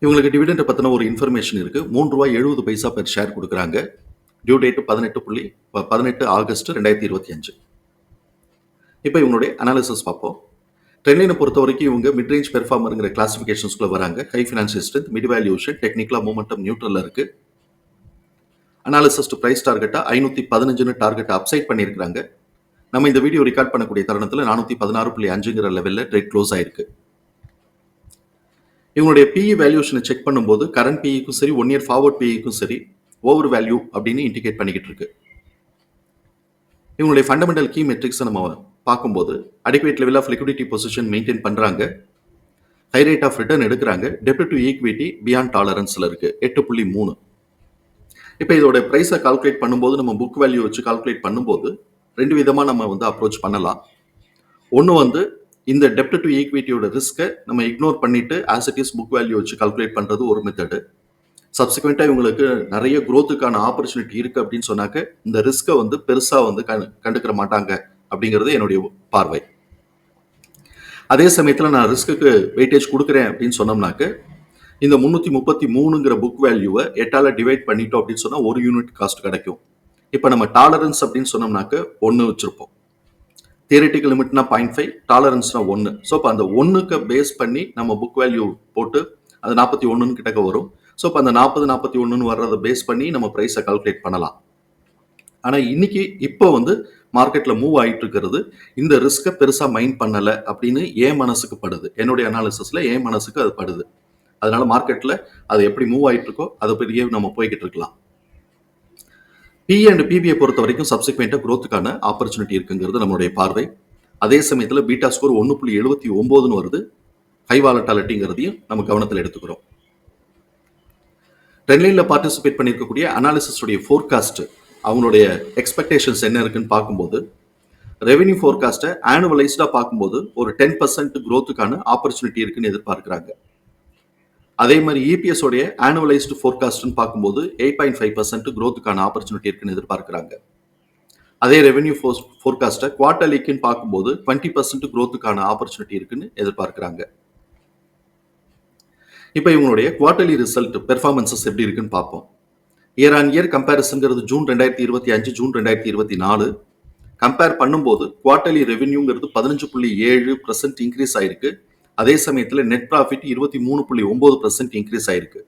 இவங்களுக்கு டிவிடெண்ட் பற்றின ஒரு இன்ஃபர்மேஷன் இருக்குது மூன்று ரூபாய் எழுபது பைசா பெர் ஷேர் கொடுக்குறாங்க. டியூ டேட் பதினெட்டு புள்ளி ப- பதினெட்டு ஆகஸ்ட் ரெண்டாயிரத்தி இருபத்தி அஞ்சு. இப்போ இவங்களுடைய அனாலிசிஸ் பார்ப்போம். ட்ரெண்ட்லைனை பொறுத்த வரைக்கும் இவங்க மிட் ரேஞ்ச் பெர்ஃபார்மருங்கிற கிளாஸிஃபிகேஷன்ஸ்குள்ளே வராங்க. High financial strength mid valuation டெக்னிக்கலாக மூமெண்டம் நியூட்ரலில் இருக்கு. அனாலிசிஸ் டு ப்ரைஸ் டார்கெட்டாக ஐநூற்றி பதினஞ்சுன்னு டார்கெட்டை அப்சைட் பண்ணியிருக்கிறாங்க. நம்ம இந்த வீடியோ ரெக்கார்ட் பண்ணக்கூடிய தருணத்தில் நானூற்றி பதினாறு புள்ளி அஞ்சுங்கிற லெவலில் ட்ரேட் க்ளோஸ் ஆயிருக்கு. இவங்களுடைய பிஇ வேல்யூஷனை செக் பண்ணும்போது கரண்ட் பிஇக்கும் சரி ஒன் இயர் ஃபார்வர்ட் பிஇக்கும் சரி ஓவர் வேல்யூ அப்படின்னு இண்டிகேட் பண்ணிக்கிட்டு இருக்கு. இவங்களுடைய ஃபண்டமெண்டல் கீ மெட்ரிக்ஸை நம்ம பார்க்கும்போது adequate level of liquidity position maintain பண்ணுறாங்க ஹை ரேட் ஆஃப் ரிட்டர்ன் எடுக்கிறாங்க. டெபிட் டு ஈக்விட்டி பியாண்ட் டாலரன்ஸில் இருக்கு. எட்டு புள்ளி மூணு. இப்போ இதோட ப்ரைஸை கால்குலேட் பண்ணும்போது நம்ம புக் வேல்யூ வச்சு கால்குலேட் பண்ணும்போது ரெண்டு விதமாக நம்ம வந்து அப்ரோச் பண்ணலாம். ஒன்று வந்து இந்த டெப்ட் டு ஈக்விட்டியோட ரிஸ்க்கை நம்ம இக்னோர் பண்ணிட்டு as it is book value வச்சு கால்குலேட் பண்ணுறது ஒரு மெத்தடு சப்சிக்வெண்ட்டாக இவங்களுக்கு நிறைய குரோத்துக்கான ஆப்பர்ச்சுனிட்டி இருக்குது அப்படின்னு சொன்னாக்க இந்த ரிஸ்க்கை வந்து பெருசாக வந்து கண் கண்டுக்கிற மாட்டாங்க அப்படிங்கிறது என்னுடைய பார்வை. அதே சமயத்தில் நான் ரிஸ்க்குக்கு வெயிட்டேஜ் கொடுக்குறேன் அப்படின்னு சொன்னோம்னாக்க இந்த முந்நூற்றி முப்பத்தி மூணுங்கிற புக் வேல்யூவை எட்டால் டிவைட் பண்ணிட்டோம் அப்படின்னு சொன்னால் ஒரு யூனிட் காஸ்ட் கிடைக்கும். இப்போ நம்ம டாலரன்ஸ் அப்படின்னு சொன்னோம்னாக்க ஒன்று வச்சுருப்போம். தியரிட்டிக்கல் லிமிட்னா பாயிண்ட் ஃபைவ் டாலரன்ஸ்னா ஒன்று ஸோ இப்போ அந்த ஒன்றுக்கு பேஸ் பண்ணி நம்ம புக் வேல்யூ போட்டு அது நாற்பத்தி ஒன்றுன்னு கிட்டக்க வரும். ஸோ இப்போ அந்த நாற்பது நாற்பத்தி ஒன்றுன்னு வர்றதை பேஸ் பண்ணி நம்ம ப்ரைஸை கால்குலேட் பண்ணலாம். ஆனால் இன்னைக்கு இப்போ வந்து மார்க்கெட்டில் மூவ் ஆகிட்டு இருக்கிறது இந்த ரிஸ்க்கை பெருசாக மைண்ட் பண்ணலை அப்படின்னு ஏன் மனசுக்கு படுது. என்னுடைய அனாலிசிஸில் ஏன் மனசுக்கு அது படுது. அதனால மார்க்கெட்டில் அது எப்படி மூவ் ஆயிட்டு இருக்கோ அதை பற்றியே நம்ம போய்கிட்டு இருக்கலாம். பி அண்ட் பிபியை பொறுத்த வரைக்கும் சப்சிக்வெண்ட்டாக க்ரோத்துக்கான ஆப்பர்ச்சுனிட்டி இருக்குங்கிறது நம்மளுடைய பார்வை. அதே சமயத்தில் பீட்டா ஸ்கோர் ஒன்று புள்ளி எழுபத்தி ஒம்போதுன்னு வருது. ஹை வாலட்டாலிட்டிங்கிறதையும் நம்ம கவனத்தில் எடுத்துக்கிறோம். ட்ரெண்ட்லைனில் பார்ட்டிசிபேட் பண்ணியிருக்கக்கூடிய அனாலிசிஸுடைய ஃபோர்காஸ்ட் அவங்களுடைய எக்ஸ்பெக்டேஷன்ஸ் என்ன இருக்குன்னு பார்க்கும்போது ரெவென்யூ ஃபோர்காஸ்ட்டை ஆனுவலைஸ்டாக பார்க்கும்போது ஒரு டென் பர்சன்ட் க்ரோத்துக்கான ஆப்பர்ச்சுனிட்டி இருக்குன்னு எதிர்பார்க்குறாங்க. அதே மாதிரி இபிஎஸ் உடைய ஆனுவலைஸ்டு ஃபோர்காஸ்ட்னு பார்க்கும்போது எயிட் பாயிண்ட் ஃபைவ் பர்சன்ட் க்ரோத்துக்கான ஆப்பர்ச்சுனிட்டி இருக்குன்னு எதிர்பார்க்குறாங்க. அதே ரெவென்யூ ஃபோர்ஸ் ஃபோர்காஸ்ட்டை குவார்டர்லிக்குன்னு பார்க்கும்போது டுவெண்ட்டி பர்சன்ட் க்ரோத்துக்கான ஆப்பர்ச்சுனிட்டி இருக்குன்னு எதிர்பார்க்குறாங்க. இப்போ இவங்களுடைய குவார்டர்லி ரிசல்ட் பெர்ஃபார்மன்சஸ் எப்படி இருக்குன்னு பார்ப்போம். இயர் ஆன் இயர் கம்பேரிசன்கிறது ஜூன் ரெண்டாயிரத்தி இருபத்தி அஞ்சு ஜூன் ரெண்டாயிரத்தி இருபத்தி நாலு. கம்பேர் பண்ணும்போது குவார்டர்லி ரெவென்யூங்கிறது பதினஞ்சு புள்ளி ஏழு பர்சன்ட் இன்க்ரீஸ் ஆயிருக்கு. அதே சமயத்தில் நெட் ப்ராஃபிட் இருபத்தி மூணு புள்ளி ஒன்பது பர்சன்ட் இன்க்ரீஸ் ஆயிருக்கு.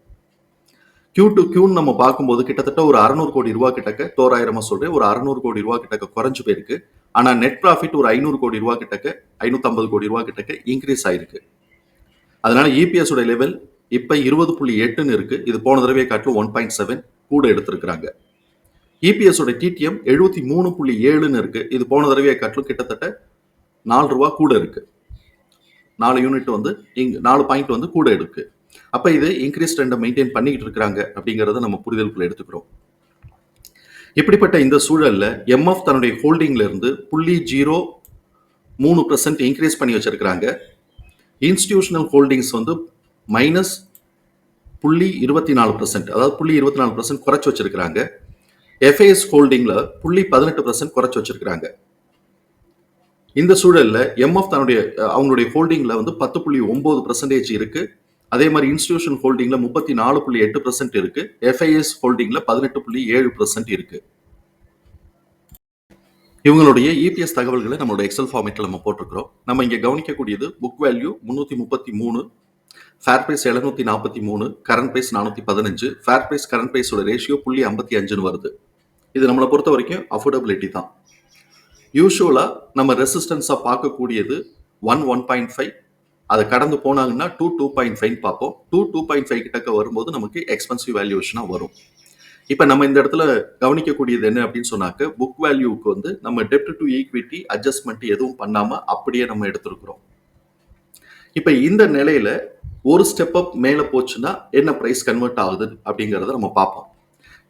கியூ டு கியூன்னு நம்ம பார்க்கும்போது கிட்டத்தட்ட ஒரு அறநூறு கோடி ரூபா கிட்டக்க தோராயிரமா சொல்றேன் ஒரு அறநூறு கோடி ரூபா கிட்டக்க குறைஞ்சு போயிருக்கு. ஆனா நெட் ப்ராஃபிட் ஒரு ஐநூறு கோடி ரூபா கிட்டக்க ஐநூத்தம்பது கோடி ரூபா கிட்டக்க இன்க்ரீஸ் ஆயிருக்கு. அதனால இபிஎஸ் உடைய லெவல் இப்ப இருபது புள்ளி எட்டுன்னு இருக்கு. இது போன தடவை காட்டிலும் ஒன் பாயிண்ட் செவன் கூட எடுத்திருக்கிறாங்க. இபிஎஸ் உடைய டிடிஎம் எழுபத்தி மூணு புள்ளி ஏழுன்னு இருக்கு. இது போன தடவையை காட்டிலும் கிட்டத்தட்ட நாலு ரூபா கூட இருக்குது நாலு யூனிட் வந்து இங் நாலு பாயிண்ட் வந்து கூட எடுக்கு அப்போ இது இன்க்ரீஸ் ட்ரெண்டை மெயின்டைன் பண்ணிக்கிட்டு இருக்கிறாங்க அப்படிங்கிறத நம்ம புரிதலுக்குள்ள எடுத்துக்கிறோம். இப்படிப்பட்ட இந்த சூழலில் எம்எஃப் தன்னுடைய ஹோல்டிங்ல இருந்து புள்ளி ஜீரோ மூணு பர்சன்ட் இன்க்ரீஸ் பண்ணி வச்சிருக்கிறாங்க. இன்ஸ்டிடியூஷனல் ஹோல்டிங்ஸ் வந்து மைனஸ் புள்ளி இருபத்தி நாலு பர்சன்ட் அதாவது புள்ளி இருபத்தி நாலு பர்சன்ட் குறைச்சி வச்சிருக்கிறாங்க. எஃப்ஐஎஸ் ஹோல்டிங்கில் புள்ளி பதினெட்டு பர்சன்ட் குறைச்சி வச்சிருக்கிறாங்க. இந்த சூழல்ல எம்எஃப் தன்னுடைய அவங்களுடைய ஹோல்டிங்ல வந்து பத்து புள்ளி ஒம்பது பர்சன்டேஜ் இருக்கு. அதே மாதிரி இன்ஸ்டிடியூஷன் ஹோல்டிங்கில் முப்பத்தி நாலு புள்ளி எட்டு பர்சன்ட் இருக்கு. எஃப்ஐஎஸ் ஹோல்டிங்கில் பதினெட்டு புள்ளி ஏழு பர்சன்ட் இருக்கு. இவங்களுடைய இபிஎஸ் தகவல்களை நம்மளோட எக்ஸல் ஃபார்மேட்டில் நம்ம போட்டிருக்கிறோம். நம்ம இங்கே கவனிக்கக்கூடியது புக் வேல்யூ முந்நூற்றி முப்பத்தி மூணு ஃபேர் ப்ரைஸ் எழுநூத்தி நாற்பத்தி மூணு கரண்ட் ப்ரைஸ் நானூற்றி பதினஞ்சு ஃபேர் ப்ரைஸ் கரண்ட் ப்ரைஸோட ரேஷியோ புள்ளி ஐம்பத்தி அஞ்சுன்னு வருது. இது நம்மளை பொறுத்த வரைக்கும் அஃபோர்டபிலிட்டி தான். யூஸ்வலாக நம்ம ரெசிஸ்டன்ஸாக பார்க்கக்கூடியது ஒன் ஒன் பாயிண்ட் ஃபைவ் அதை கடந்து போனாங்கன்னா டூ டூ பாயிண்ட் ஃபைவ் பார்ப்போம். டூ டூ பாயிண்ட் ஃபைவ் கிட்டக்க வரும்போது நமக்கு எக்ஸ்பென்சிவ் வேல்யூவேஷனாக வரும். இப்போ நம்ம இந்த இடத்துல கவனிக்கக்கூடியது என்ன அப்படின்னு சொன்னாக்க புக் வேல்யூக்கு வந்து நம்ம டெப்ட் டு ஈக்விட்டி அட்ஜஸ்ட்மெண்ட் எதுவும் பண்ணாமல் அப்படியே நம்ம எடுத்திருக்கிறோம். இப்போ இந்த நிலையில ஒரு ஸ்டெப் அப் மேலே போச்சுன்னா என்ன ப்ரைஸ் கன்வெர்ட் ஆகுது அப்படிங்கிறத நம்ம பார்ப்போம்.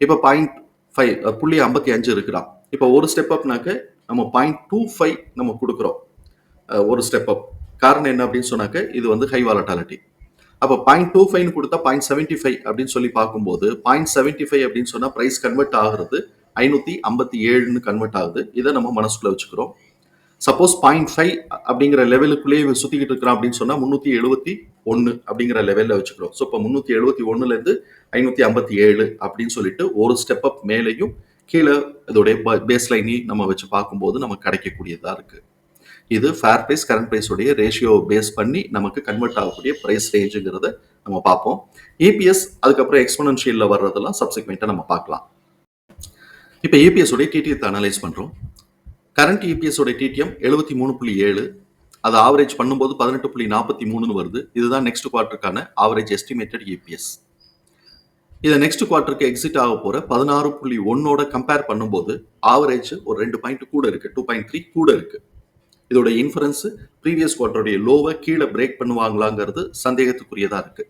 இப்போ பாயிண்ட் ஃபைவ் புள்ளி ஐம்பத்தி அஞ்சு இருக்கிறான். இப்போ ஒரு ஸ்டெப் அப்னாக்க நம்ம பாயிண்ட் டூ ஃபைவ் நம்ம கொடுக்குறோம். ஒரு ஸ்டெப் அப் காரணம் என்ன அப்படின்னு சொன்னாக்க இது வந்து ஹை வாலட்டாலிட்டி அப்போ பாயிண்ட் டூ ஃபைவ்னு கொடுத்தா பாயிண்ட் செவன்ட்டி ஃபைவ் அப்படின்னு சொல்லி பார்க்கும்போது பாயிண்ட் செவன்ட்டி ஃபைவ் அப்படின்னு சொன்னால் ப்ரைஸ் கன்வெர்ட் ஆகுறது ஐநூற்றி ஐம்பத்தி ஏழுன்னு கன்வெர்ட் ஆகுது. இதை நம்ம மனசுக்குள்ள வச்சுக்கிறோம். சப்போஸ் பாயிண்ட் ஃபைவ் அப்படிங்கிற லெவலுக்குள்ளேயே சுற்றிக்கிட்டு இருக்கிறான் அப்படின்னு சொன்னால் முந்நூற்றி எழுபத்தி ஒன்று அப்படிங்கிற லெவலில் வச்சுக்கிறோம். ஸோ இப்போ முந்நூற்றி எழுபத்தி ஒன்றுலேருந்து ஐநூற்றி ஐம்பத்தி ஏழு அப்படின்னு சொல்லிட்டு ஒரு ஸ்டெப் அப் மேலேயும் கீழே இதோடைய பேஸ் லைனையும் நம்ம வச்சு பார்க்கும்போது நமக்கு கிடைக்கக்கூடியதாக இருக்குது இது ஃபேர் ப்ரைஸ் கரண்ட் ப்ரைஸோடைய ரேஷியோ பேஸ் பண்ணி நமக்கு கன்வெர்ட் ஆகக்கூடிய ப்ரைஸ் ரேஞ்சுங்கிறத நம்ம பார்ப்போம். ஏபிஎஸ் அதுக்கப்புறம் எக்ஸ்போனன்ஷியலில் வர்றதெல்லாம் சப்சிக்வெண்ட்டாக நம்ம பார்க்கலாம். இப்போ ஏபிஎஸ் உடைய டிடிஎத்தை அனலைஸ் பண்ணுறோம் கரண்ட் இபிஎஸ் உடைய டிடிஎம் எழுபத்தி மூணு புள்ளி ஏழு அது ஆவரேஜ் பண்ணும்போது பதினெட்டு புள்ளி நாற்பத்தி மூணுன்னு வருது. இதுதான் நெக்ஸ்ட் குவார்ட்டருக்கான ஆவரேஜ் எஸ்டிமேட்டட் ஏபிஎஸ் இதை நெக்ஸ்ட் குவார்ட்டருக்கு எக்ஸிட் ஆக போற பதினாறு புள்ளி ஒன்னோட கம்பேர் பண்ணும்போது ஆவரேஜ் ஒரு ரெண்டு பாயிண்ட் கூட இருக்கு டூ பாயிண்ட் த்ரீ கூட இருக்கு. இதோட இன்ஃபரன்ஸ் ப்ரீவியஸ் குவார்ட்டருடைய லோவை கீழே பிரேக் பண்ணுவாங்களாங்கிறது சந்தேகத்துக்குரியதா இருக்கு.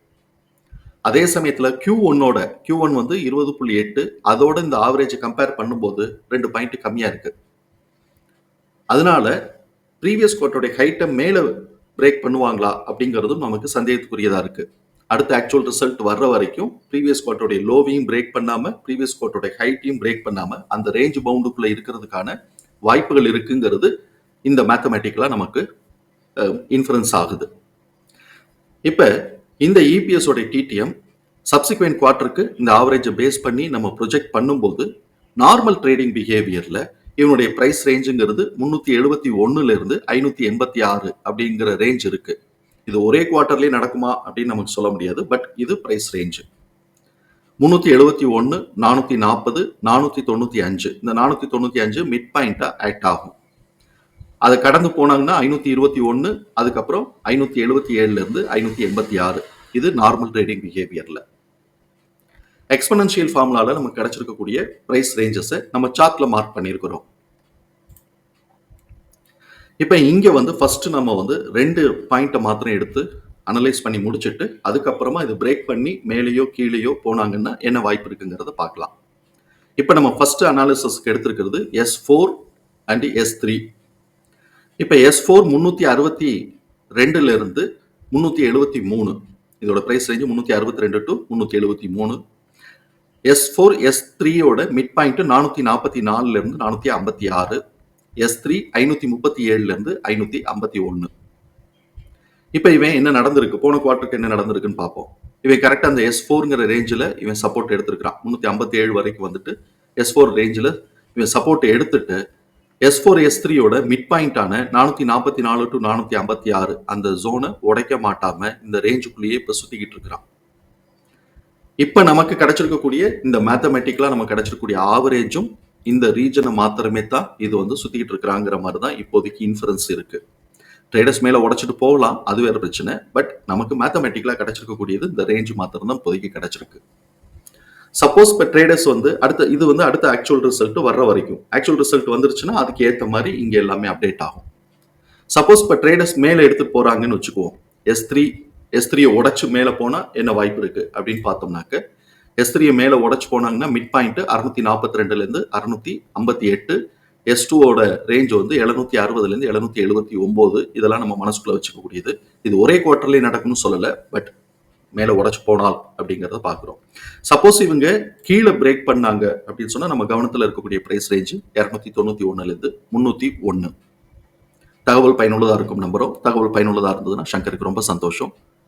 அதே சமயத்துல கியூ ஒன்னோட கியூ ஒன் வந்து இருபது புள்ளி எட்டு அதோட இந்த ஆவரேஜ் கம்பேர் பண்ணும்போது ரெண்டு பாயிண்ட் கம்மியா இருக்கு. அதனால ப்ரீவியஸ் குவார்ட்டருடைய ஹைட்டை மேலே பிரேக் பண்ணுவாங்களா அப்படிங்கிறதும் நமக்கு சந்தேகத்துக்குரியதா இருக்குது அடுத்த ஆக்சுவல் ரிசல்ட் வர்ற வரைக்கும் ப்ரீவியஸ் குவார்ட்டருடைய லோவையும் பிரேக் பண்ணாம ப்ரீவியஸ் குவார்ட்டருடைய ஹைட்டையும் பிரேக் பண்ணாம அந்த ரேஞ்ச் பவுண்டுக்குள்ளே இருக்கிறதுக்கான வாய்ப்புகள் இருக்குங்கிறது இந்த மேத்தமேட்டிக்கலாக நமக்கு இன்ஃபரன்ஸ் ஆகுது. இப்போ இந்த இபிஎஸோடைய டிடிஎம் சப்சிக்வெண்ட் குவார்ட்டருக்கு இந்த ஆவரேஜை பேஸ் பண்ணி நம்ம ப்ரொஜெக்ட் பண்ணும்போது நார்மல் ட்ரேடிங் பிஹேவியரில் இவனுடைய ப்ரைஸ் ரேஞ்சுங்கிறது முந்நூற்றி எழுபத்தி ஒன்றுலேருந்து ஐநூற்றி எண்பத்தி ஆறு அப்படிங்கிற ரேஞ்ச் இருக்குது இது ஒரே குவார்ட்டர்லேயே நடக்குமா அப்படின்னு நமக்கு சொல்ல முடியாது பட் இது ப்ரைஸ் ரேஞ்சு முந்நூற்றி எழுபத்தி ஒன்று நானூற்றி நாற்பது நானூற்றி தொண்ணூற்றி அஞ்சு. இந்த நானூற்றி தொண்ணூற்றி அஞ்சு மிட் பாயிண்ட்டாக ஆக்ட் ஆகும். அதை கடந்து போனாங்கன்னா ஐநூற்றி இருபத்தி ஒன்று அதுக்கப்புறம் ஐநூற்றி எழுபத்தி ஏழுலேருந்து ஐநூற்றி எண்பத்தி ஆறு. இது நார்மல் ட்ரேடிங் பிஹேவியரில் எக்ஸ்பனன்ஷியல் ஃபார்முலாவில் நமக்கு கிடைச்சிருக்கக்கூடிய ப்ரைஸ் ரேஞ்சஸை நம்ம சார்ட்டில் மார்க் பண்ணியிருக்கிறோம். இப்போ இங்கே வந்து ஃபஸ்ட்டு நம்ம வந்து ரெண்டு பாயிண்ட்டை மாத்திரம் எடுத்து அனலைஸ் பண்ணி முடிச்சுட்டு அதுக்கப்புறமா இது பிரேக் பண்ணி மேலேயோ கீழேயோ போனாங்கன்னா என்ன வாய்ப்பு இருக்குங்கிறத பார்க்கலாம். இப்போ நம்ம ஃபஸ்ட்டு அனாலிசிஸ்க்கு எடுத்திருக்கிறது S four and S three இப்போ எஸ் ஃபோர் முந்நூற்றி அறுபத்தி ரெண்டுலேருந்து முந்நூற்றி எழுபத்தி மூணு. இதோட ப்ரைஸ் ரேஞ்சு முந்நூற்றி அறுபத்தி ரெண்டு டு முந்நூற்றி எழுபத்தி மூணு. எஸ் ஃபோர் எஸ் த்ரீயோட மிட் பாயிண்ட்டு நானூற்றி நாற்பத்தி நாலுலேருந்து நானூற்றி ஐம்பத்தி ஆறு. எஸ் த்ரீ ஐநூற்றி முப்பத்தி ஏழுலேருந்து ஐநூற்றி ஐம்பத்தி ஒன்று இப்போ இவன் என்ன நடந்திருக்கு? போன குவார்ட்டருக்கு என்ன நடந்திருக்குன்னு பார்ப்போம். இவன் கரெக்டாக அந்த எஸ் ஃபோருங்கிற ரேஞ்சில் இவன் சப்போர்ட் எடுத்திருக்கிறான். முந்நூற்றி ஐம்பத்தி ஏழு வரைக்கும் வந்துட்டு எஸ் ஃபோர் ரேஞ்சில் இவன் சப்போர்ட் எடுத்துட்டு எஸ் ஃபோர் எஸ் த்ரீயோட மிட் பாயிண்டான நானூற்றி நாற்பத்தி நாலு டு நானூற்றி ஐம்பத்தி ஆறு அந்த ஜோனை உடைக்க மாட்டாமல் இந்த ரேஞ்சுக்குள்ளேயே இப்போ சுற்றிக்கிட்டு இருக்கிறான். இப்போ நமக்கு கிடைச்சிருக்கக்கூடிய இந்த மேத்தமெட்டிக்கலாக நமக்கு கிடைச்சிருக்கக்கூடிய ஆவரேஜும் இந்த ரீஜனை மாத்திரமே தான் இது வந்து சுற்றிக்கிட்டு இருக்கிறாங்கிற மாதிரி தான் இப்போதைக்கு இன்ஃபரன்ஸ் இருக்கு. ட்ரேடர்ஸ் மேலே உடைச்சிட்டு போகலாம் அது வேற பிரச்சனை. பட் நமக்கு மேத்தமெட்டிக்கலாக கிடைச்சிருக்கக்கூடியது இந்த ரேஞ்ச் மாத்திரம் தான் இப்போதைக்கு கிடைச்சிருக்கு. சப்போஸ் இப்போ ட்ரேடர்ஸ் வந்து அடுத்த இது வந்து அடுத்த ஆக்சுவல் ரிசல்ட் வர்ற வரைக்கும். ஆக்சுவல் ரிசல்ட் வந்துருச்சுன்னா அதுக்கு ஏற்ற மாதிரி இங்கே எல்லாமே அப்டேட் ஆகும். சப்போஸ் இப்போ ட்ரேடர்ஸ் மேலே எடுத்துகிட்டு போகிறாங்கன்னு வச்சுக்குவோம். எஸ் த்ரீ எஸ் த்ரீயை உடச்சு மேலே போனால் என்ன வாய்ப்பு இருக்குது அப்படின்னு பார்த்தோம்னாக்க எஸ் த்ரீயை மேலே உடச்சு போனாங்கன்னா மிட் பாயிண்ட் அறுநூத்தி நாற்பத்தி ரெண்டுலேருந்து அறுநூத்தி ஐம்பத்தி எட்டு. எஸ் டூவோட ரேஞ்ச் வந்து எழுநூத்தி அறுபதுலேருந்து எழுநூத்தி எழுபத்தி ஒம்பது. இதெல்லாம் நம்ம மனசுக்குள்ள வச்சுக்கக்கூடியது. இது ஒரே குவார்ட்டர்லேயே நடக்கும்னு சொல்லலை பட் மேலே உடச்சு போனால் அப்படிங்கிறத பார்க்குறோம். சப்போஸ் இவங்க கீழே பிரேக் பண்ணாங்க அப்படின்னு சொன்னால் நம்ம கவனத்தில் இருக்கக்கூடிய ப்ரைஸ் ரேஞ்சு இரநூத்தி தொண்ணூற்றி ஒன்றுலேருந்து முந்நூற்றி ஒன்று. தகவல் பயனுள்ளதாக இருக்கும் நம்புகிறோம் தகவல் பயனுள்ளதாக இருந்ததுன்னா சங்கருக்கு ரொம்ப சந்தோஷம்.